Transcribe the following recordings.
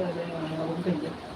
对对对，我们可以。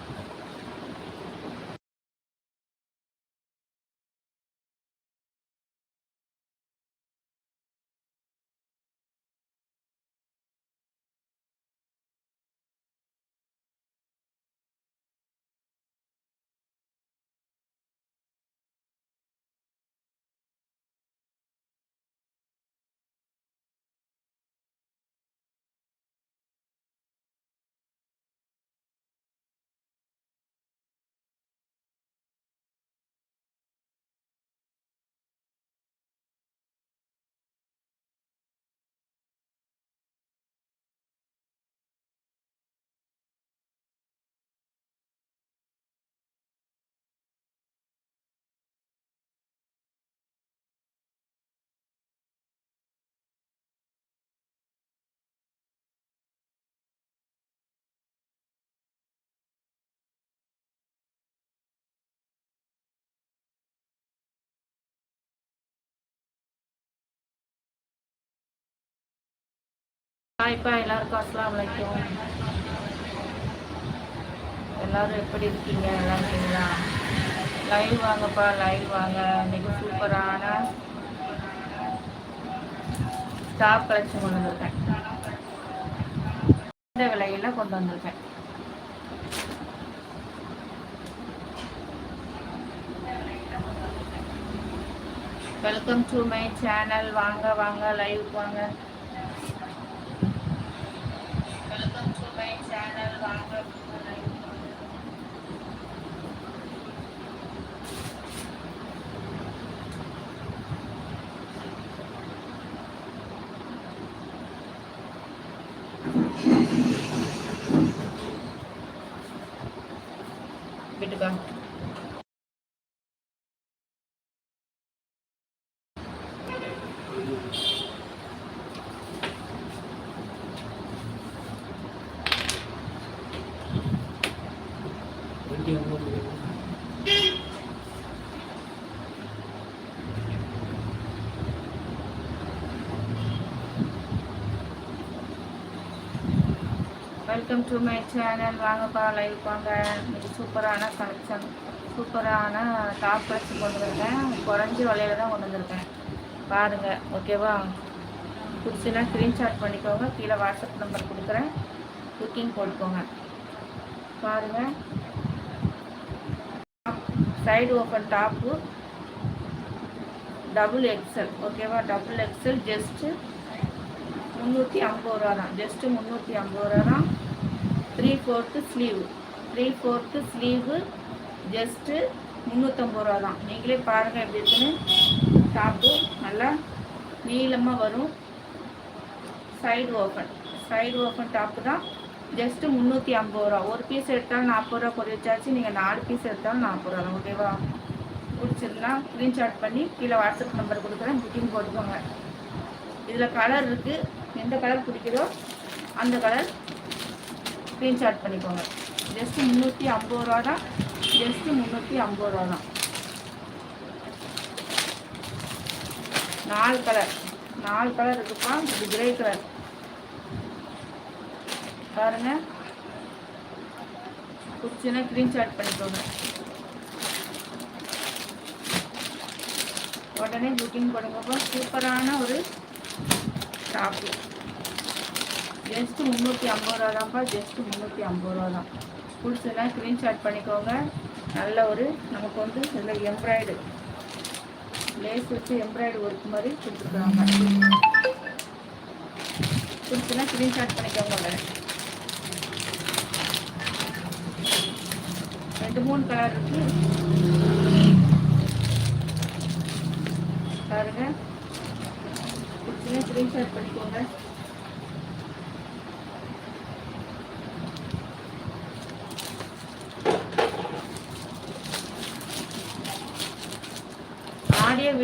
ஹாய்ப்பா எல்லாருக்கும் அஸ்லாம் வலைக்கும் எல்லாரும் எப்படி இருக்கீங்க? நல்லா இருக்கீங்களா? லைவ் வாங்கப்பா லைவ் வாங்க. இன்னைக்கு சூப்பரான ஸ்டாப் கலெக்ஷன் கொண்டு வந்திருக்கேன். இந்த விலையில கொண்டு வந்திருக்கேன். வெல்கம் டு மை சேனல் வாங்க வாங்க லைவ் வாங்க. வெல்கம் டு மை சேனல் வாங்கப்பா லைவ் வாங்க இன்னைக்கு சூப்பரான கலெக்ஷன் சூப்பரான டாப் கலெக்ஷன் கொண்டு வந்திருக்கேன். குறைஞ்ச விலையில தான் கொண்டு வந்திருக்கேன். பாருங்கள் ஓகேவா பிடிச்சுன்னா ஸ்க்ரீன்ஷாட் பண்ணிக்கோங்க. கீழே வாட்ஸ்அப் நம்பர் கொடுக்குறேன். புக்கிங் போட்டுக்கோங்க. பாருங்கள் side open top double XL ஓகேவா டபுள் எக்ஸல் ஜஸ்ட்டு முந்நூற்றி ஐம்பது ரூபா தான். ஜஸ்ட்டு முந்நூற்றி ஐம்பது ரூபா தான். Three fourth sleeve three fourth sleeve just முந்நூற்றம்பது ரூபா தான். நீங்களே பாருங்கள் எப்படி இருக்குன்னு. டாப்பு நல்லா நீளமாக வரும். Side open side open top தான். ஜஸ்ட்டு முந்நூற்றி ஐம்பது ரூபா. ஒரு பீஸ் எடுத்தாலும் நாற்பது ரூபா குறைய சார்ஜ் நீங்கள் நாலு பீஸ் எடுத்தாலும் நாற்பது ரூபா தான். ஓகேவா பிடிச்சிருந்தா ஸ்க்ரீன்ஷாட் பண்ணி கீழே வாட்ஸ்அப் நம்பர் கொடுக்குறேன். புக்கிங் போட்டுக்கோங்க. இதில் கலர் இருக்குது எந்த கலர் பிடிக்குதோ அந்த கலர் ஸ்க்ரீன்ஷாட் பண்ணிக்கோங்க. ஜஸ்ட்டு முந்நூற்றி ஐம்பது ரூபா தான் ஜஸ்ட்டு முந்நூற்றி ஐம்பது ரூபா தான் நாலு கலர் நாலு கலர் இருக்குப்பா. இது கிரே கலர் பாருங்க. பிடிச்சுன்னா ஸ்க்ரீன்ஷாட் பண்ணிக்கோங்க. உடனே புக்கிங் பண்ணுங்கப்பா சூப்பரான ஒரு ஷாப்பிங் ஜஸ்ட்டு முந்நூற்றி ஐம்பது ரூபா தான்ப்பா ஜஸ்ட்டு முந்நூற்றி ஐம்பது ரூபா தான். பிடிச்சதுனா ஸ்க்ரீன்ஷாட் பண்ணிக்கோங்க. நல்ல ஒரு நமக்கு வந்து இதில் எம்ப்ராய்டு லேஸ் வச்சு எம்ப்ராய்டு ஒர்க் மாதிரி கொடுத்துருக்குறாங்க பிடிச்சதுனா ஸ்க்ரீன்ஷாட் பண்ணிக்கோங்க. ரெண்டு மூணு கலர் இருக்கு. பாருங்க. பிடிச்சதுனா ஸ்க்ரீன்ஷாட் பண்ணிக்கோங்க.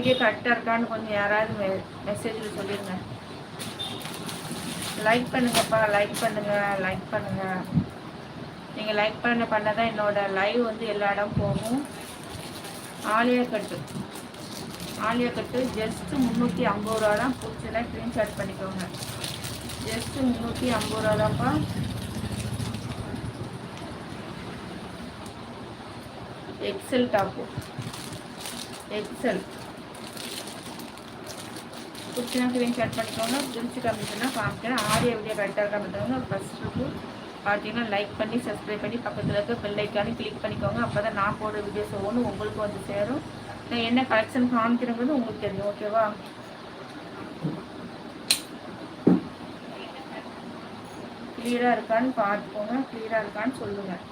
வீடியோ கரெக்டாக இருக்கான்னு கொஞ்சம் யாராவது மெசேஜில் சொல்லிடுங்க லைக் பண்ணுங்கப்பா லைக் பண்ணுங்கள் லைக் பண்ணுங்கள் நீங்கள் லைக் பண்ண பண்ண தான் என்னோடய லைவ் வந்து எல்லா இடம் போகும். Alia cut. Alia cut just முந்நூற்றி ஐம்பது ரூபா தான் பிடிச்சலாம் ஸ்க்ரீன்ஷாட் பண்ணிக்கோங்க. ஜஸ்ட்டு முந்நூற்றி ஐம்பது ரூபா தான்ப்பா. XL top. எக்ஸல் பிடிச்சினா ஸ்க்ரீன்ஷாட் பண்ணிக்கோங்க பிரிச்சு காமிச்சுன்னா காமிக்கிறேன் ஆடியோ வீடியோ கரெக்டாக காமிக்கிறவங்க ஃபஸ்ட்டு பார்த்தீங்கன்னா லைக் பண்ணி சப்ஸ்கிரைப் பண்ணி பக்கத்தில் இருக்க பெல்லைக்கானு கிளிக் பண்ணிக்கோங்க அப்போ தான் நான் போடுற வீடியோஸ் ஒவ்வொன்றும் உங்களுக்கு வந்து சேரும் நான் என்ன கலெக்ஷன் காமிக்கிறேங்கிறது உங்களுக்கு தெரியும் ஓகேவா கிளியராக இருக்கான்னு பார்த்துக்கோங்க கிளியராக இருக்கான்னு சொல்லுங்கள்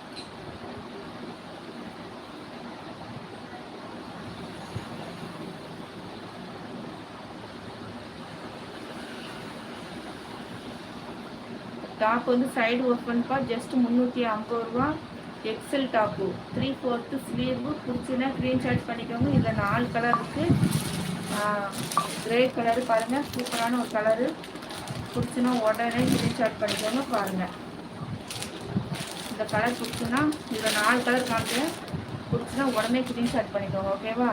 டாப் வந்து சைடு ஓப்பன்ப்பா ஜஸ்ட் முந்நூற்றி ஐம்பது ரூபா. XL top three fourth sleeve பிடிச்சின்னா screenshot பண்ணிக்கோங்க. இதில் நாலு கலர் இருக்குது கிரே கலரு பாருங்கள் சூப்பரான ஒரு கலரு பிடிச்சினா உடனே ஸ்க்ரீன்ஷாட் பண்ணிக்கோங்க பாருங்கள் இந்த கலர் பிடிச்சுன்னா இதில் நாலு கலர் காமிக்கிறேன். பிடிச்சினா உடனே ஸ்க்ரீன்ஷாட் பண்ணிக்கோங்க ஓகேவா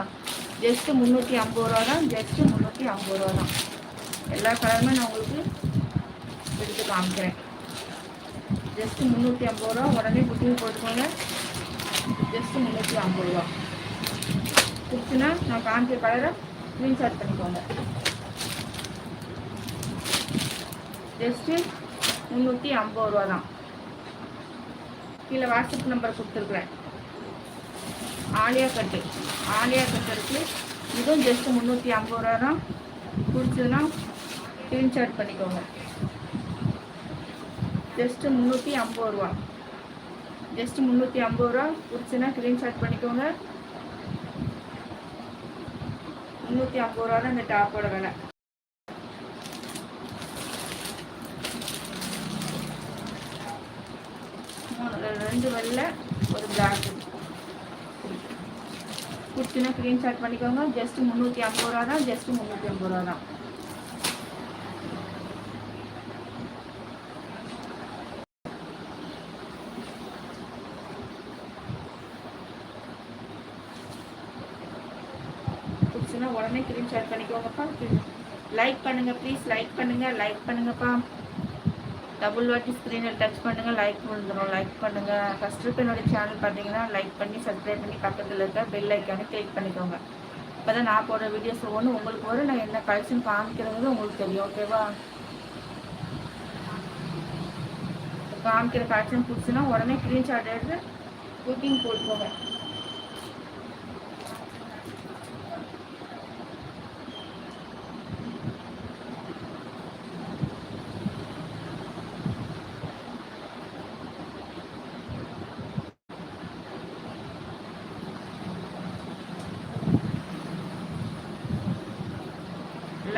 ஜஸ்ட்டு முந்நூற்றி ஐம்பது ரூபா தான். ஜஸ்ட்டு முந்நூற்றி ஐம்பது ரூபா தான். எல்லா கலருமே நான் உங்களுக்கு எடுத்து காமிக்கிறேன். ஜஸ்ட் முந்நூற்றி ஐம்பது ரூபா. உடனே புக்கிங் போட்டுக்கோங்க. ஜஸ்ட்டு முந்நூற்றி ஐம்பது ரூபா. பிடிச்சுன்னா நான் காமிக்க கலரை ஸ்க்ரீன்ஷாட் பண்ணிக்கோங்க. ஜஸ்ட்டு முந்நூற்றி ஐம்பது ரூபா தான். கீழே வாட்ஸ்அப் நம்பர் கொடுத்துருக்குறேன். ஆலியா கட்டு. ஆலியா கட்டு இருக்குது இதுவும் ஜஸ்ட்டு முந்நூற்றி ஐம்பது ரூபா தான். பிடிச்சதுன்னா ஸ்க்ரீன்ஷாட் பண்ணிக்கோங்க. ஜஸ்ட்டு முந்நூற்றி ஐம்பது ரூபா. ஜஸ்ட்டு முந்நூற்றி ஐம்பது ரூபா. பிடிச்சுன்னா ஸ்க்ரீன்ஷாட் பண்ணிக்கோங்க. முந்நூற்றி ஐம்பது ரூபா தான் இந்த டாப்போட விலை. ரெண்டு வெள்ளை ஒரு பிளாக் பிடிச்சுன்னா ஸ்க்ரீன்ஷாட் பண்ணிக்கோங்க. ஜஸ்ட் முந்நூற்றி ஐம்பது ரூபா தான் ஜஸ்ட் முந்நூற்றி ஐம்பது ரூபா தான் பிடிச்சுன்னா உடனே க்ரீன் ஷேர் பண்ணிக்கோங்கப்பா. லைக் பண்ணுங்கள் ப்ளீஸ் லைக் பண்ணுங்கள் லைக் பண்ணுங்கப்பா. டபுள் வாட்டி ஸ்க்ரீனில் டச் பண்ணுங்கள் லைக் வந்துடும் லைக் பண்ணுங்கள் ஃபஸ்ட்டு இருக்க என்னோட சேனல் பார்த்தீங்கன்னா லைக் பண்ணி சப்ஸ்கிரைப் பண்ணி பக்கத்தில் இருக்க பெல் ஐக்கானு கிளிக் பண்ணிக்கோங்க. இப்போ தான் நான் போடுற வீடியோஸ் ஒன்று உங்களுக்கு வரும். நான் என்ன கலெக்ஷன் காமிக்கிறது உங்களுக்கு தெரியும் ஓகேவா காமிக்கிற கலெக்ஷன் பிடிச்சுன்னா உடனே ஸ்க்ரீன்ஷாட் எடுத்து குக்கிங் போட்டுக்கோங்க.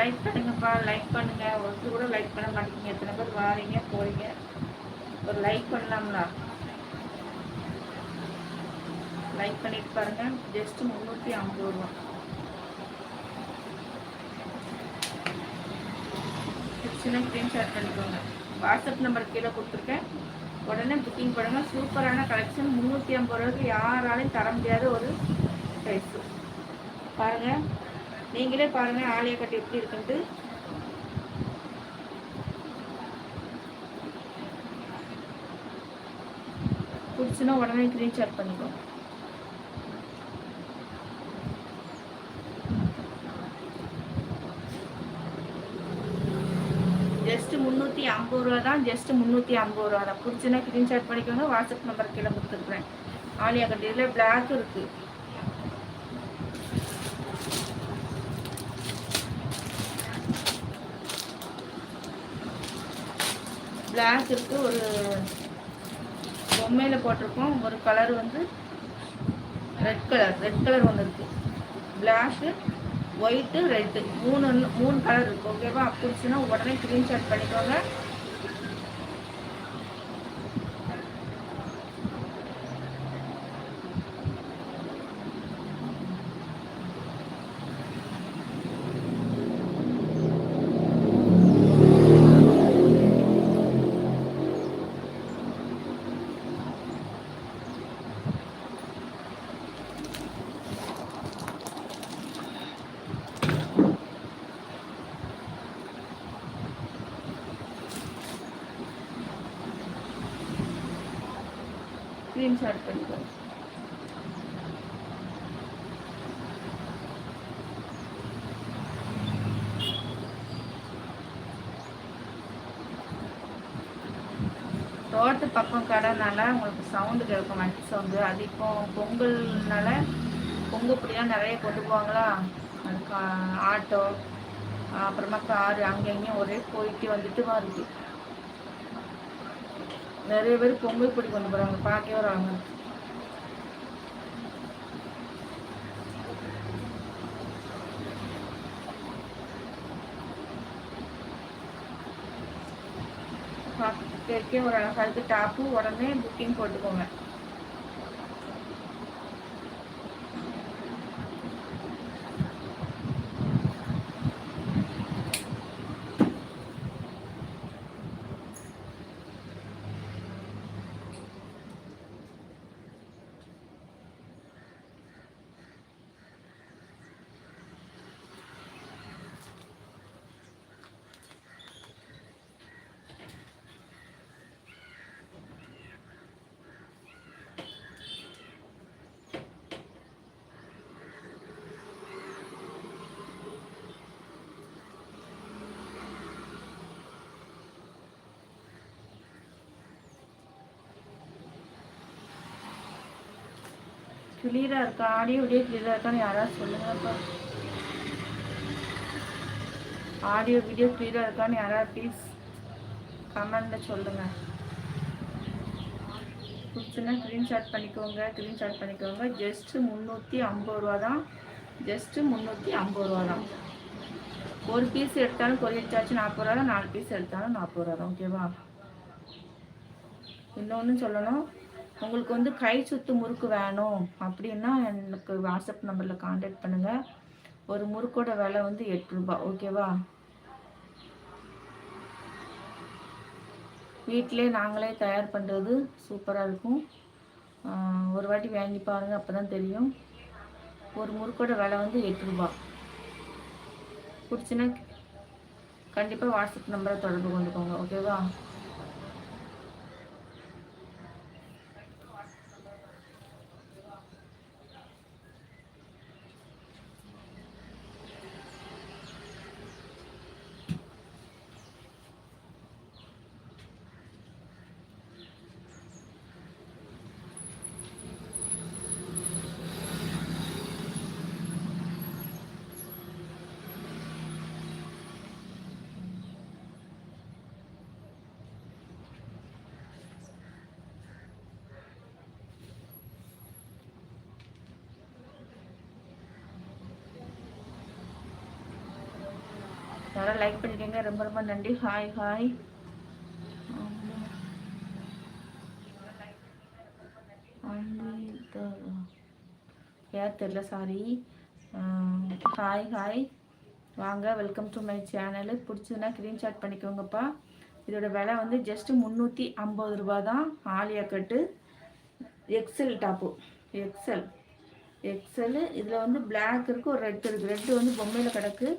லைக் பண்ணுங்கப்பா லைக் பண்ணுங்க. ஒருத்தர் கூட லைக் பண்ண மாட்டேங்க. எத்தனை பேர் வாரீங்க போறீங்க? ஒரு லைக் பண்ணலாம்ல. லைக் பண்ணிட்டு பாருங்க. ஜஸ்ட் முந்நூற்றி ஐம்பது ரூபா. சின்ன ஸ்க்ரீன்ஷாட் பண்ணிக்கோங்க. வாட்ஸ்அப் நம்பர் கீழே கொடுத்துருக்கேன். உடனே புக்கிங் பண்ணுங்க. சூப்பரான கலெக்ஷன் முந்நூற்றி ஐம்பது ரூபாய்க்கு யாராலையும் தர முடியாத ஒரு ப்ரைஸு பாருங்கள் நீங்களே பாருங்க ஆலியா கட்டு எப்படி இருக்குன்ட்டு. பிடிச்சுன்னா உடனே ஸ்க்ரீன்ஷாட் பண்ணிக்கோ ஜஸ்ட் முந்நூற்றி ஐம்பது ரூபா தான் ஜஸ்ட் முந்நூற்றி ஐம்பது ரூபா தான். பிடிச்சுன்னா ஸ்க்ரீன்ஷாட் பண்ணிக்கோங்க வாட்ஸ்அப் நம்பர் கீழே கொடுத்துருக்குறேன். ஆலியா கட்டு இதில் பிளாக் இருக்குது பிளாக் இருக்குது ஒரு பொம்மையில் போட்டிருக்கோம். ஒரு கலர் வந்து ரெட் கலர் ரெட் கலர் ஒன்று இருக்குது பிளாக்கு ஒயிட்டு ரெட்டு மூணு மூணு கலர் இருக்குது ஓகேவா பிடிச்சுன்னா உடனே ஸ்க்ரீன்ஷாட் பண்ணிக்கோங்க. ஸ்க்ரீன்ஷாட் பண்ணிக்கோங்க தோட்டத்து பக்கம் கடைனால உங்களுக்கு சவுண்டு கேட்கும் மட்டி சவுண்டு அது இப்போ பொங்கல்னால பொங்கல் பிடிலாம் நிறைய கொண்டு போவாங்களா அது ஆட்டோ அப்புறமா காரு அங்கே இங்கேயும் ஒரே போயிட்டு வந்துட்டு வருது நிறைய பேர் பொங்கல் பிடி கொண்டு போகிறாங்க பார்க்கவே வராங்க பார்க்கறதுக்கே வராங்க அதுக்கு டாப்பு உடனே புக்கிங் போட்டுக்கோங்க. கிளியராக இருக்கா? ஆடியோ வீடியோ கிளியராக இருக்கான்னு யாராவது சொல்லுங்கப்பா ஆடியோ வீடியோ கிளியராக இருக்கான்னு யாராவது ப்ளீஸ் கமெண்டில் சொல்லுங்கள் பிடிச்சுன்னா ஸ்க்ரீன்ஷாட் பண்ணிக்கோங்க ஸ்க்ரீன்ஷாட் பண்ணிக்கோங்க. ஜஸ்ட்டு முந்நூற்றி ஐம்பது ரூபா தான். ஜஸ்ட்டு முந்நூற்றி ஐம்பது ரூபா தான். ஒரு பீஸ் எடுத்தாலும் கொரியர் சார்ஜ் நாற்பது ரூபா தான். நாலு பீஸ் எடுத்தாலும் நாற்பது ரூபா தான். ஓகேவா இன்னொன்று சொல்லணும். உங்களுக்கு வந்து கை சுத்து முறுக்கு வேணும் அப்படின்னா எனக்கு வாட்ஸ்அப் நம்பரில் காண்டாக்ட் பண்ணுங்கள் ஒரு முறுக்கோட விலை வந்து எட்டு ரூபாய் ஓகேவா வீட்டிலே நாங்களே தயார் பண்ணுறது சூப்பராக இருக்கும். ஒரு வாட்டி வாங்கி பாருங்கள் அப்போ தான் தெரியும். ஒரு முறுக்கோட விலை வந்து எட்டு ரூபா. பிடிச்சின்னா கண்டிப்பாக வாட்ஸ்அப் நம்பரை தொடர்பு கொண்டுக்கோங்க ஓகேவா யாரும் லைக் பண்ணிக்கோங்க ரொம்ப ரொம்ப நன்றி. ஹாய் ஹாய் யார் தெரில சாரி ஹாய் ஹாய் வாங்க வெல்கம் டு மை சேனலு பிடிச்சதுன்னா ஸ்க்ரீன்ஷாட் பண்ணிக்கோங்கப்பா. இதோட விலை வந்து ஜஸ்ட்டு முந்நூற்றி ஐம்பது ரூபா தான். Alia cut XL top XL XL இதில் வந்து பிளாக் இருக்குது ஒரு ரெட் இருக்குது ரெட்டு வந்து பொம்மையில் கிடக்கு.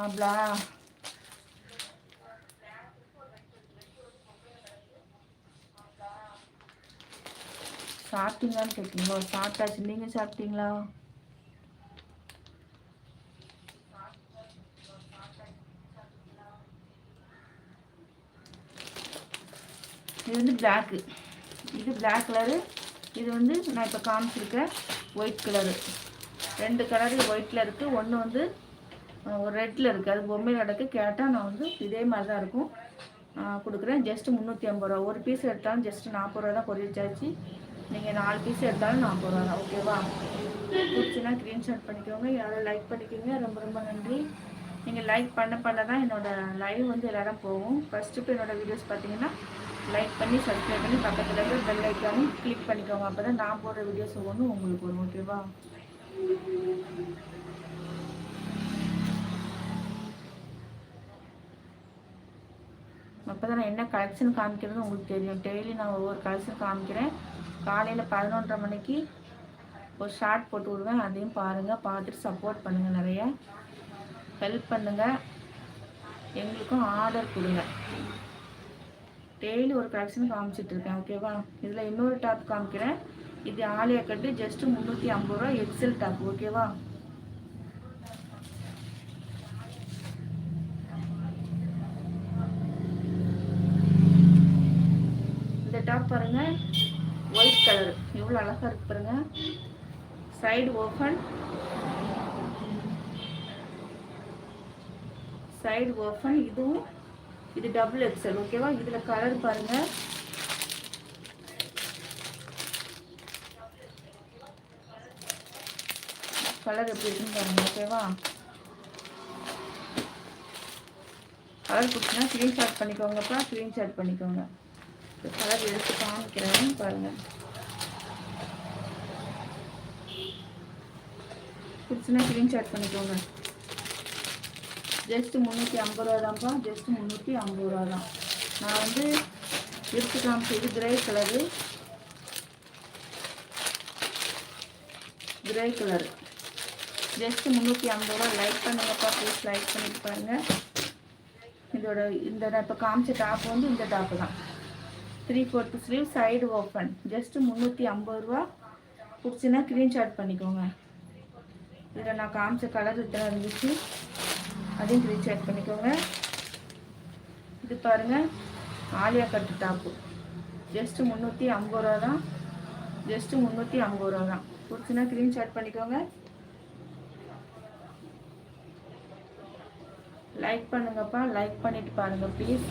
ஆப்லா சாப்பிட்டீங்களான்னு கேட்குறீங்களா சாப்பிட்டாச்சு. நீங்கள் சாப்பிட்டீங்களா? இது வந்து பிளாக்கு இது பிளாக் கலரு இது வந்து நான் இப்போ காமிச்சிருக்கேன் ஒயிட் கலரு ரெண்டு கலரு ஒயிட்டில் இருக்குது ஒன்று வந்து ஒரு ரெட்டில் இருக்குது அது பொம்மை நடக்கு. கேட்டால் நான் வந்து இதே மாதிரி தான் இருக்கும். கொடுக்குறேன். ஜஸ்ட்டு முந்நூற்றி ஐம்பது ரூபா. ஒரு பீஸ் எடுத்தாலும் ஜஸ்ட்டு நாற்பது ரூபா தான் கொரியர் சார்ஜ் நீங்கள் நாலு பீஸ் எடுத்தாலும் நாற்பது ரூபா தான். ஓகேவா பிடிச்சின்னா ஸ்க்ரீன்ஷாட் பண்ணிக்கோங்க. யாரும் லைக் பண்ணிக்கோங்க. ரொம்ப ரொம்ப நன்றி. நீங்கள் லைக் பண்ண பண்ண தான் என்னோடய லைவ் வந்து எல்லோரும் போகும். ஃபஸ்ட்டு இப்போ என்னோடய வீடியோஸ் பார்த்தீங்கன்னா லைக் பண்ணி சப்ஸ்கிரைப் பண்ணி பக்கத்தில் இருக்கிற பெல் ஐக்கானும் கிளிக் பண்ணிக்கோங்க. அப்போ தான் நான் போடுற வீடியோஸ் ஒன்றும் உங்களுக்கு வரும். ஓகேவா அப்போ தான் நான் என்ன கலெக்ஷன் காமிக்கிறது உங்களுக்கு தெரியும். டெய்லி நான் ஒவ்வொரு கலெக்ஷன் காமிக்கிறேன். காலையில் பதினொன்றரை மணிக்கு ஒரு ஷார்ட் போட்டு விடுவேன். அதையும் பாருங்கள் பார்த்துட்டு சப்போர்ட் பண்ணுங்கள் நிறைய. ஹெல்ப் பண்ணுங்கள் எங்களுக்கும் ஆர்டர் கொடுங்க. டெய்லி ஒரு கலெக்ஷன் காமிச்சிட்ருக்கேன் ஓகேவா இதில் இன்னொரு டாப் காமிக்கிறேன். இது ஆலியா கட்டு ஜஸ்ட்டு முந்நூற்றி ஐம்பது ரூபா எக்ஸல் டாப் ஓகேவா டாப் பாருங்க. ஒயிட் கலர் எவ்வளோ அழகாக இருக்கு பாருங்க. சைடு ஓஃபன் சைடு ஓஃபன் இதுவும் இது டபுள் எக்ஸல் ஓகேவா இதில் கலர் பாருங்கள் கலர் எப்படி இருக்குன்னு பாருங்க ஓகேவா கலர் பிடிச்சினா ஸ்க்ரீன்ஷாட் பண்ணிக்கோங்கப்பா ஸ்க்ரீன்ஷாட் பண்ணிக்கோங்க. கலர் எடுத்து காமிக்கிறேன் பாருங்க. பிடிச்சினா ஸ்க்ரீன்ஷாட் பண்ணிக்கோங்க. ஜஸ்ட் முந்நூற்றி ஐம்பது ரூபா தான்ப்பா ஜஸ்ட் முந்நூற்றி ஐம்பது ரூபா தான் நான் வந்து எடுத்து காமிச்சது grey colour grey colour just முந்நூற்றி ஐம்பது ரூபா. லைக் பண்ணுங்கப்பா. ப்ளீஸ் லைக் பண்ணிட்டு பாருங்கள் இதோட இந்த நான் இப்போ காமிச்ச டாப் வந்து இந்த டாப்பு தான். Three fourth sleeve side open just முந்நூற்றி ஐம்பது ரூபா பிடிச்சின்னா க்ரீன்ஷாட் பண்ணிக்கோங்க. இதில் நான் காமிச்ச கலர் இத்தனை இருந்துச்சு. அதையும் க்ரீன்ஷாட் பண்ணிக்கோங்க. இது பாருங்கள் ஆலியா கட்டு டாப்பு ஜஸ்ட்டு முந்நூற்றி ஐம்பது ரூபா தான். ஜஸ்ட்டு முந்நூற்றி ஐம்பது ரூபா தான். பிடிச்சின்னா க்ரீன்ஷாட் பண்ணிக்கோங்க. லைக் பண்ணுங்கப்பா லைக் பண்ணிட்டு பாருங்கள் ப்ளீஸ்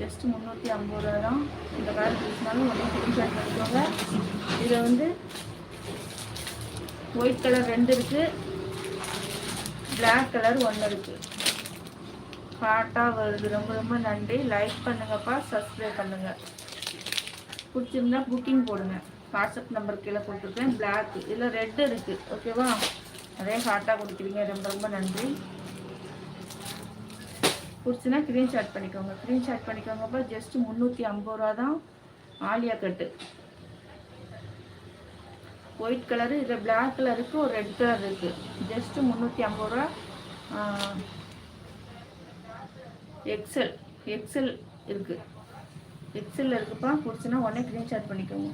ஜஸ்ட் முந்நூற்றி ஐம்பது ரூபா தான். இந்த கார் பீஸ்னாலும் ஒன்றும் ஸ்க்ரீன்ஷாட் பண்ணிக்கோங்க. இதில் வந்து ஒயிட் கலர் ரெண்டு இருக்குது பிளாக் கலர் ஒன்று இருக்குது ஹாட்டாக வருது. ரொம்ப ரொம்ப நன்றி. லைக் பண்ணுங்கப்பா சப்ஸ்கிரைப் பண்ணுங்கள் பிடிச்சிருந்தா புக்கிங் போடுங்க. வாட்ஸ்அப் நம்பர் கீழே கொடுத்துருக்கேன். பிளாக் இதில் ரெட்டு இருக்குது ஓகேவா அதே ஹாட்டாக கொடுக்குறீங்க. ரொம்ப ரொம்ப நன்றி. பிடிச்சுன்னா க்ரீன்ஷாட் பண்ணிக்கோங்க. க்ரீன்ஷாட் பண்ணிக்கோங்கப்பா ஜஸ்ட் முந்நூற்றி ஐம்பது ரூபா தான் ஆலியா கட்டு ஒயிட் கலரு இதில் பிளாக் கலர் இருக்குது ஒரு ரெட் கலர் இருக்குது ஜஸ்ட்டு முந்நூற்றி ஐம்பது ரூபா எக்ஸல் எக்ஸல் இருக்குது எக்ஸலில் இருக்குப்பா பிடிச்சுன்னா உடனே க்ரீன்ஷாட் பண்ணிக்கோங்க.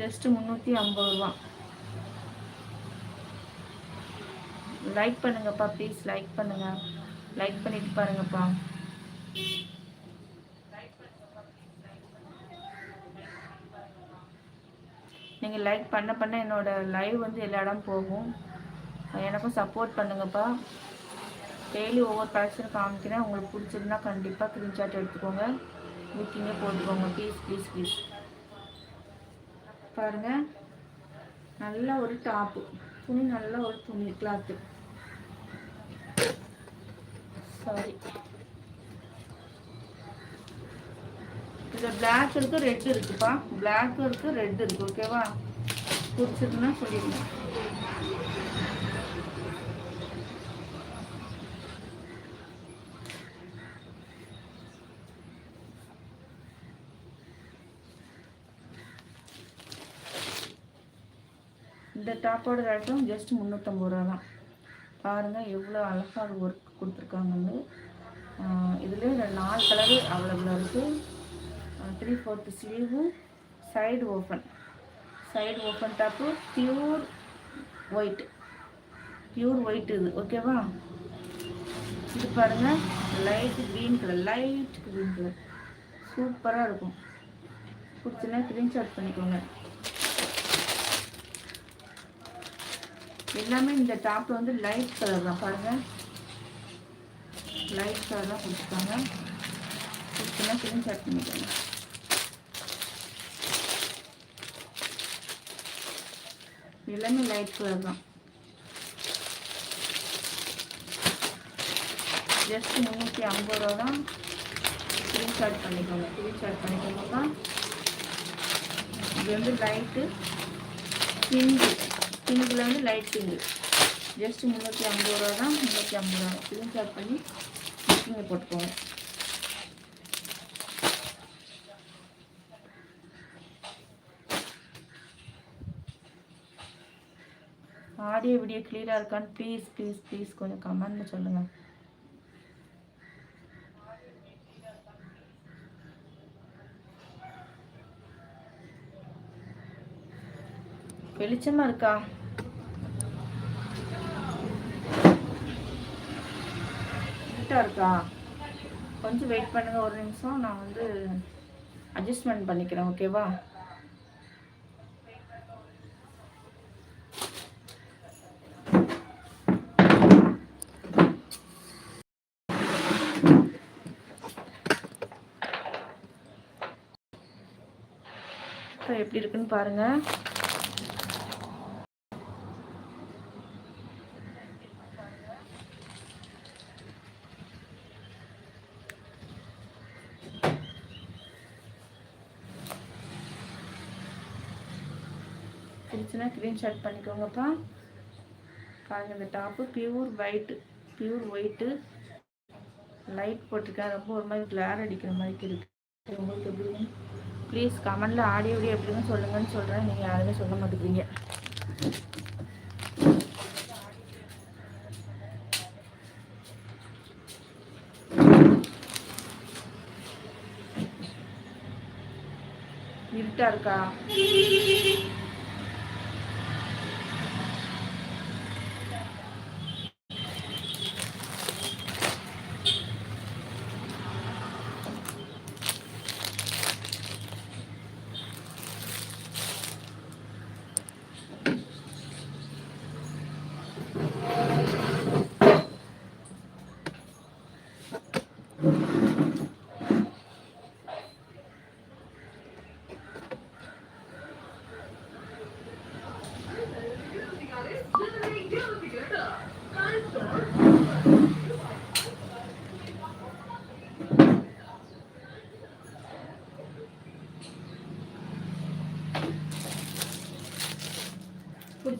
ஜஸ்ட்டு முந்நூற்றி ஐம்பது ரூபா. லைக் பண்ணுங்கப்பா ப்ளீஸ் லைக் பண்ணுங்க. லைக் பண்ணிட்டு பாருங்கப்பா. நீங்கள் லைக் பண்ண பண்ண என்னோட லைவ் வந்து எல்லா இடம் போகும். எனக்கும் சப்போர்ட் பண்ணுங்கப்பா. டெய்லி ஒவ்வொரு கலெக்ஷன் காமிக்கிறேன். உங்களுக்கு பிடிச்சிருந்தா கண்டிப்பாக ஸ்க்ரீன்ஷாட் எடுத்துக்கோங்க. புக்கிங்கே போட்டுக்கோங்க. ப்ளீஸ் ப்ளீஸ் ப்ளீஸ் பாருங்கள் நல்ல ஒரு டாப்பு துணி நல்ல ஒரு துணி கிளாத்து சாரி இதில் பிளாக் இருக்கு ரெட் இருக்குப்பா. பிளாக் இருக்கு ரெட் இருக்கு ஓகேவா பிடிச்சிருக்குன்னா சொல்லிடுங்க. இந்த டாப்போட ரேட்டும் ஜஸ்ட் முந்நூற்றம்பது ரூபா தான் பாருங்கள் எவ்வளோ அழகாக ஒர்க் கொடுத்துருக்காங்கன்னு. இதில் நாலு கலரு அவைலபிளாக இருக்குது three fourth sleeve side open side open top pure white pure white இது ஓகேவா இது பாருங்கள் light green colour light green colour சூப்பராக இருக்கும். பிடிச்சுன்னா ஸ்க்ரீன்ஷாட் பண்ணிக்கோங்க. எல்லாமே இந்த டாப் வந்து லைட் கலர் தான். பாருங்கள் லைட் கலர் தான் கொடுத்துருக்காங்க கொடுத்தீங்கன்னா ஸ்க்ரீன்ஷாட் பண்ணிக்கோங்க. எல்லாமே லைட் கலர் தான். ஜஸ்ட் முந்நூற்றி ஐம்பது ரூபா தான். ஸ்க்ரீன்ஷாட் பண்ணிக்கோங்க. ரீசார்ஜ் பண்ணிக்கோங்க தான். இது வந்து லைட்டு பிங்கு. பிங்கில் வந்து லைட் பிங்கு. ஜஸ்ட் முந்நூற்றி ஐம்பது ரூபா தான். முந்நூற்றி ஐம்பது ரூபா. ஸ்க்ரீன்ஷாட் பண்ணி புக்கிங்கை போட்டுக்கோங்க. ஆடியோ வீடியோ கிளியராக இருக்கான்னு ப்ளீஸ் ப்ளீஸ் ப்ளீஸ் கொஞ்சம் கமெண்ட்னு சொல்லுங்கள் வெளிச்சமாக இருக்கா? இருட்டாக இருக்கா? கொஞ்சம் வெயிட் பண்ணுங்கள் ஒரு நிமிஷம். நான் வந்து அட்ஜஸ்ட்மெண்ட் பண்ணிக்கிறேன் ஓகேவா இப்போ எப்படி இருக்குன்னு பாருங்கள் பிடிச்சுன்னா ஸ்க்ரீன்ஷாட் பண்ணிக்கோங்கப்பா. பாருங்கள் இந்த top pure white pure white light போட்டிருக்கேன். ரொம்ப ஒரு மாதிரி கிளார் அடிக்கிற மாதிரி இருக்குது உங்களுக்கு எப்படி ப்ளீஸ் கமெண்டில் ஆடியோ வீடியோ எப்படின்னு சொல்லுங்கன்னு சொல்கிறேன் நீங்கள் யாருமே சொல்ல மாட்டேங்கிறீங்க. இருட்டா இருக்கா?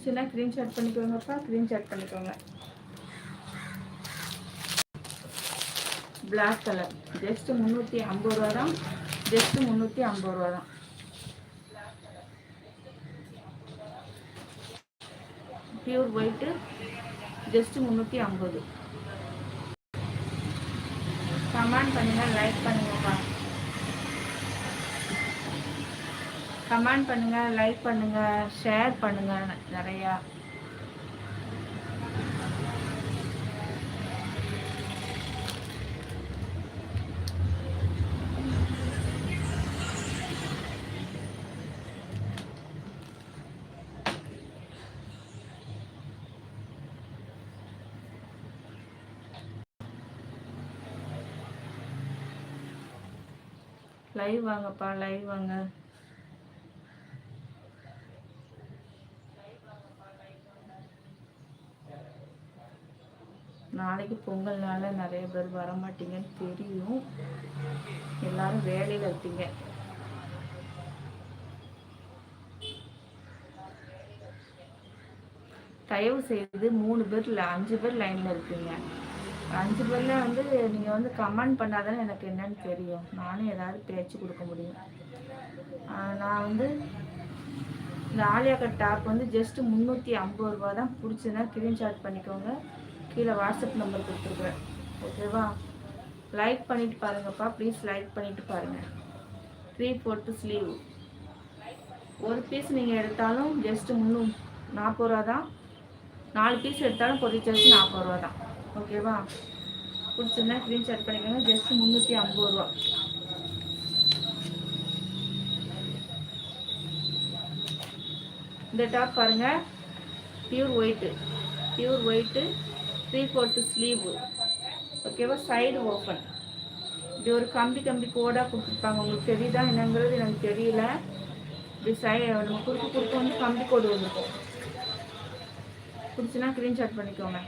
பிடிச்சுன்னா ஸ்க்ரீன்ஷாட் பண்ணிக்கோங்கப்பா ஸ்க்ரீன்ஷாட் பண்ணிக்கோங்க. பிளாக் கலர் ஜஸ்ட் முந்நூற்றி ஐம்பது ரூபா தான். ஜஸ்ட் முந்நூற்றி ஐம்பது ரூபா தான். பியூர் ஒயிட்டு ஜஸ்ட் முந்நூற்றி ஐம்பது. கமெண்ட் பண்ணுங்கள் லைக் பண்ணுங்கள் கமெண்ட் பண்ணுங்கள் லைக் பண்ணுங்கள் ஷேர் பண்ணுங்கள் நிறையா. லைவ் வாங்கப்பா லைவ் வாங்க. நாளைக்கு பொங்கல்னால நிறைய பேர் வரமாட்டீங்கன்னு தெரியும். எல்லாரும் வேலையில் இருப்பீங்க தயவு செய்து மூணு பேர் இல்லை அஞ்சு பேர் லைனில் இருப்பீங்க அஞ்சு பேரில் வந்து நீங்கள் வந்து கமெண்ட் பண்ணாதானே எனக்கு என்னன்னு தெரியும். நானும் ஏதாவது பேச்சு கொடுக்க முடியும். நான் வந்து இந்த ஆலியா கட் டாப் வந்து ஜஸ்ட்டு முந்நூற்றி ஐம்பது ரூபா தான் பிடிச்சதுன்னா ஸ்க்ரீன்ஷாட் பண்ணிக்கோங்க. கீழே வாட்ஸ்அப் நம்பர் கொடுத்துருக்குறேன். ஓகேவா? லைக் பண்ணிட்டு பாருங்கப்பா. ப்ளீஸ் லைக் பண்ணிட்டு பாருங்கள் த்ரீ ஃபோர்த்து ஸ்லீவ் ஒரு பீஸ் நீங்கள் எடுத்தாலும் ஜஸ்ட்டு முந்நூ நாற்பது ரூபா தான். நாலு பீஸ் எடுத்தாலும் பொறிச்சரிசி நாற்பது ரூபா தான். ஓகேவா? பிடிச்சிருந்தா ஸ்க்ரீன்ஷாட் பண்ணிக்கோங்க. ஜஸ்ட்டு முந்நூற்றி ஐம்பது ரூபா. இந்த டாப் பாருங்கள் pure white pure white three fourth sleeve ஓகேவா சைடு ஓப்பன் இப்படி ஒரு கம்பி கம்பி கோடாக கொடுத்துருப்பாங்க. உங்களுக்கு தெரியுதா என்னங்கிறது? எனக்கு தெரியல. இப்படி சை நம்ம குறுக்கு குறுக்கு வந்து கம்பி கோடு வந்துருக்கும். பிடிச்சினா ஸ்க்ரீன்ஷாட் பண்ணிக்கோங்க.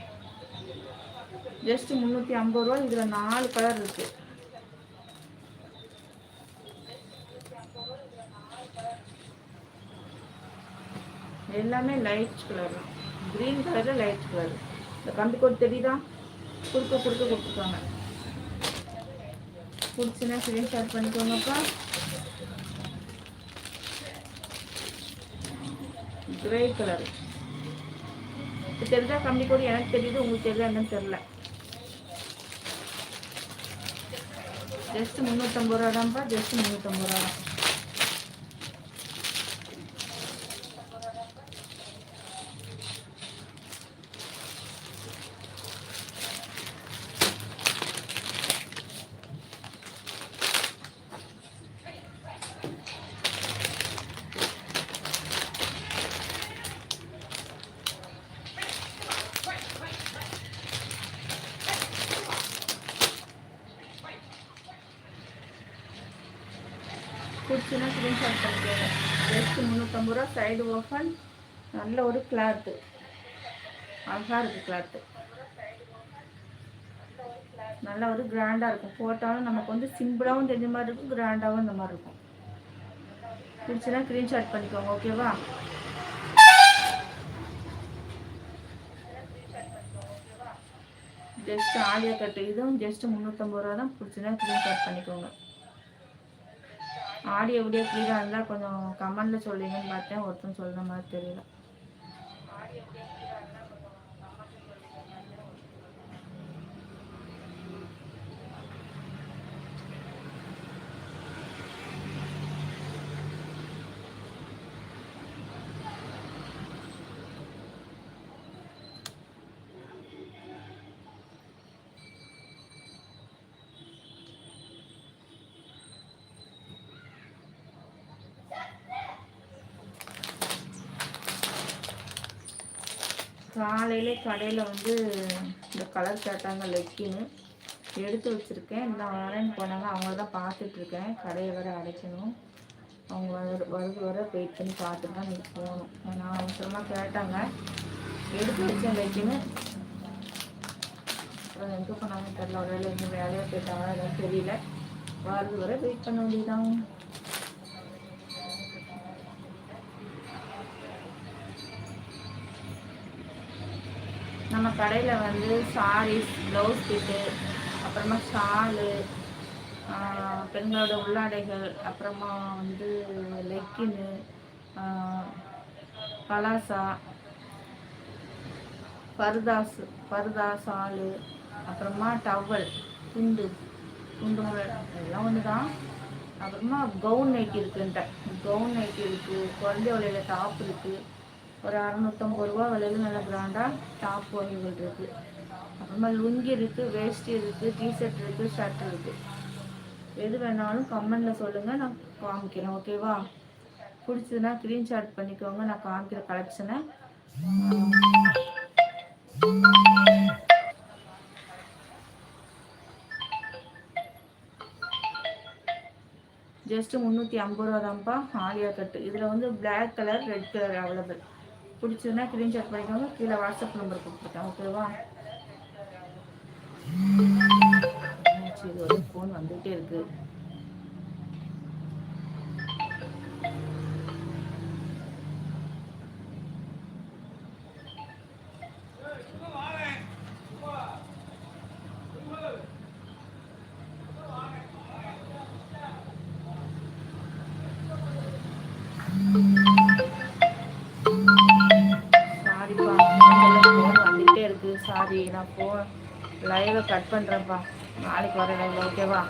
ஜஸ்ட் முந்நூற்றி ஐம்பது ரூபா இதில் நாலு கலர் இருக்குது எல்லாமே லைட் கலர் தான். க்ரீன் கலரில் லைட் கலர் இந்த கம்பி கோடு தெரியுதா? குறுக்க குறுக்க கொடுத்துருக்காங்க. பிடிச்சுன்னா ஸ்க்ரீன்ஷாட் பண்ணிக்கோங்கப்பா. கிரே கலர் இப்போ தெரிஞ்சா கம்பி கோடு எனக்கு தெரியுது உங்களுக்கு தெரியுதா என்னன்னு தெரில ஜஸ்ட் முந்நூற்றம்பது ரூபா தான்ப்பா ஜஸ்ட் முந்நூற்றம்பது ரூபா தான் பிடிச்சுன்னா ஸ்க்ரீன்ஷாட் பண்ணிக்கோங்க ஜஸ்ட் முந்நூற்றம்பது ரூபா சைடு ஓஃபன் நல்ல ஒரு கிளாத்து அழகாக இருக்குது கிளாத்து நல்ல ஒரு கிராண்டாக இருக்கும். ஃபோட்டோவும் நமக்கு வந்து சிம்பிளாகவும் தெரிஞ்ச மாதிரி இருக்கும் கிராண்டாகவும் இந்த மாதிரி இருக்கும். பிடிச்சுன்னா ஸ்க்ரீன்ஷாட் பண்ணிக்கோங்க ஓகேவா ஜஸ்ட் ஆலியா கட்டு இதுவும் ஜஸ்ட் முந்நூற்றம்பது ரூபா தான். பிடிச்சுன்னா ஸ்க்ரீன்ஷாட் பண்ணிக்கோங்க. ஆடியோ வீடியோ ஃப்ரீயாக இருந்தால் கொஞ்சம் கமெண்டில் சொல்லுங்கன்னு பார்த்தேன். ஒருத்தன் சொல்கிற மாதிரி தெரியல. காலையிலே கடையில் வந்து இந்த கலர் கேட்டாங்க லெக்கின்னு எடுத்து வச்சுருக்கேன். இந்த ஆன்லைன் போனாங்க. அவங்க தான் பார்த்துட்ருக்கேன் கடையை வர அடைக்கணும். அவங்க வர வருது வர வெயிட் பண்ணி பார்த்துட்டு தான் நீங்கள் போகணும். நான் அவசரமாக கேட்டாங்க. எடுத்து வச்சேன் லெக்கின்னு அப்புறம் எங்கே போனாங்க தெரில ஒரு வேலை எங்கே வேலையாக போயிட்டாங்களோ எதுவும் தெரியல. வருது வர வெயிட் பண்ண வேண்டியதான் கடையில் வந்து சாரீஸ் ப்ளவுஸ் பிட்டு அப்புறமா ஷாலு பெண்களோட உள்ளாடைகள் அப்புறமா வந்து லெக்கின்னு பலாசா பர்தாஸ் பருதா சாலு அப்புறமா டவல் துண்டு துண்டு எல்லாம் ஒன்று தான் அப்புறமா கவுன் நைட்டி இருக்குன்ட்ட கவுன் நைட்டி இருக்குது குழந்தை வலையில் டாப் இருக்குது ஒரு அறநூற்றம்பது ரூபா விலையில் நல்ல பிராண்டாக டாப் வகைகள் இருக்குது அப்புறமா லுங்கி இருக்குது வேஷ்டி இருக்குது டிஷர்ட் இருக்குது ஷர்ட் இருக்குது எது வேணாலும் கமெண்டில் சொல்லுங்கள் நான் காமிக்கிறேன் ஓகேவா பிடிச்சதுன்னா ஸ்க்ரீன்ஷாட் பண்ணிக்கோங்க நான் காமிக்கிற கலெக்ஷனை ஜஸ்ட்டு முந்நூற்றி ஐம்பது ரூபா தான்ப்பா ஆலியா கட்டு. இதில் வந்து black colour red colour available பிடிச்சதுன்னா ஸ்க்ரீன்ஷாட் பண்ணிக்கோங்க கீழே வாட்ஸ்அப் நம்பர் கொடுத்துருக்கேன் ஓகேவா சரி ஒரு ஃபோன் வந்துகிட்டே இருக்குது கட் பண்ணுறேன்ப்பா நாளைக்கு வரேன் ஓகேவா?